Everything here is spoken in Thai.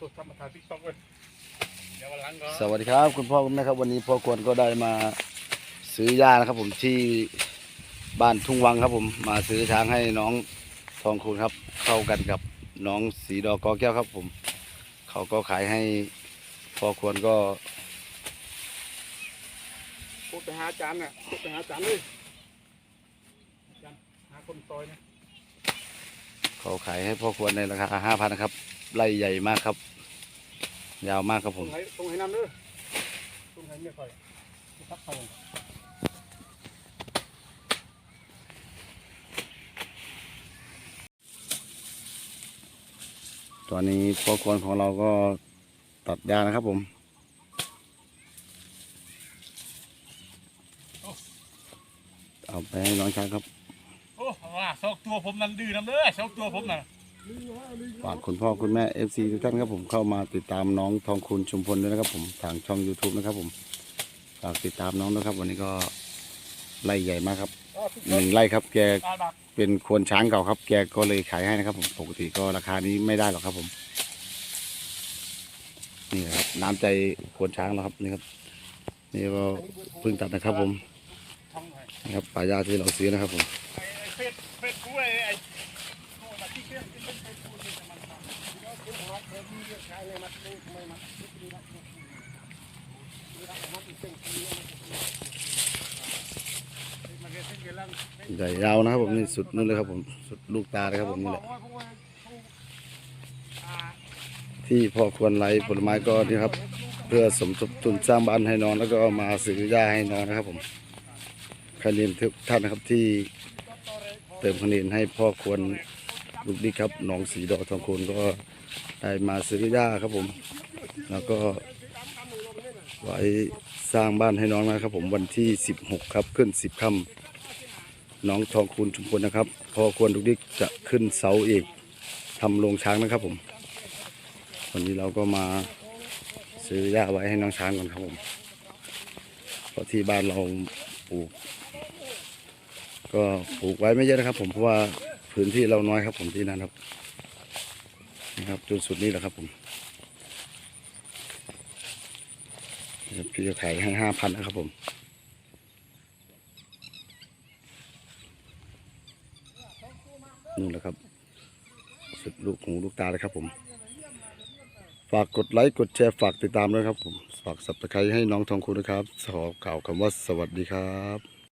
สุดทำมาถ่ายติ๊กต็อกเว้ยเดี๋ยววันหลังก็สวัสดีครับคุณพ่อคุณแม่ครับวันนี้พ่อควรก็ได้มาซื้อหญ้านะครับ ผมที่บ้านทุ่งวังครับ ผมมาซื้อช้างให้น้องทองคูณครับ เข้ากันกับน้องสีดอกกอแก้วครับ ผม เขาก็ขายให้พ่อควรก็พูดไปหาอาจารย์น่ะพูดไปหาอาจารย์เลยอาจารย์หาคนซอยนะเขาขายให้พ่อควรในราคาห้าพันนะครับ ไล่ใหญ่มากครับ ยาวมากครับผตรมงไหนตรงไหนน้ำเด้อตรงไหนไม่ค่อยไม่ทับเท่าตอนนี้พ่อควรของเราก็ตัดหญ้านะครับผมเอาไปให้น้องช้างครับ โอ้ว่าสองตัวผมนั่นดื้อน้ำเด้อสองตัวผมน่ะ ฝากคุณพ่อคุณแม่ FC ทุกท่านครับผมเข้ามาติดตามน้องทองคุณชุมพลด้วยนะครับผมทางช่อง YouTube นะครับผมฝากติดตามน้องนะครับ วันนี้ก็ไล่ใหญ่มากครับหนึ่งไร่ครับ แกเป็นควรช้างเก่าครับ แกก็เลยขายให้นะครับ ผมปกติก็ราคานี้ไม่ได้หรอกครับผม นี่ครับน้ำใจควรช้างแล้วครับนี่ครับ นี่ก็เพิ่งตัดนะครับผมน่อยนี่ครับป่าหญ้าที่เราซื้อนะครับผม ใหญ่ยาวนะครับผมนี่สุดนู่นเลยครับผมสุดลูกตาเลยครับผมนี่แหละที่พ่อควรไล่ผลไม้ก็นี่ครับ เพื่อสมทบทุนสร้างบ้านให้น้องแล้วก็มาซื้อหญ้าให้น้องนะครับผมใครเรียนทุกท่านนะครับที่เติมคะแนนให้พ่อควร ลูกดิกครับหน้องสีดอกทองคูณก็ได้มาซื้อหญ้าครับผม แล้วก็ไว้สร้างบ้านให้น้องนะครับผมวันที่ 16 ครับขึ้น 10ค่ำน้องทองคูณชุมพลนะครับ พอควรลูกดิกจะขึ้นเสาเอกทำโรงช้างนะครับผม วันนี้เราก็มาซื้อหญ้าไว้ให้น้องช้างก่อนครับผมเพราะที่บ้านเราปลูก ก็ปลูกไว้ไม่เยอะนะครับผมเพราะว่า พื้นที่เราน้อยครับผมที่นั่นครับนี่ครับจนสุดนี้แหละครับผมนี่ครับพี่จะขายให้ห้าพันนะครับผมนู่นแหละครับ สุดลูกหูลูกตาเลยครับผม ฝากกดไลค์กดแชร์ฝากติดตามด้วยครับผม ฝากสับตะไคร้ให้น้องทองคุณนะครับ ขอกล่าวคำว่าสวัสดีครับ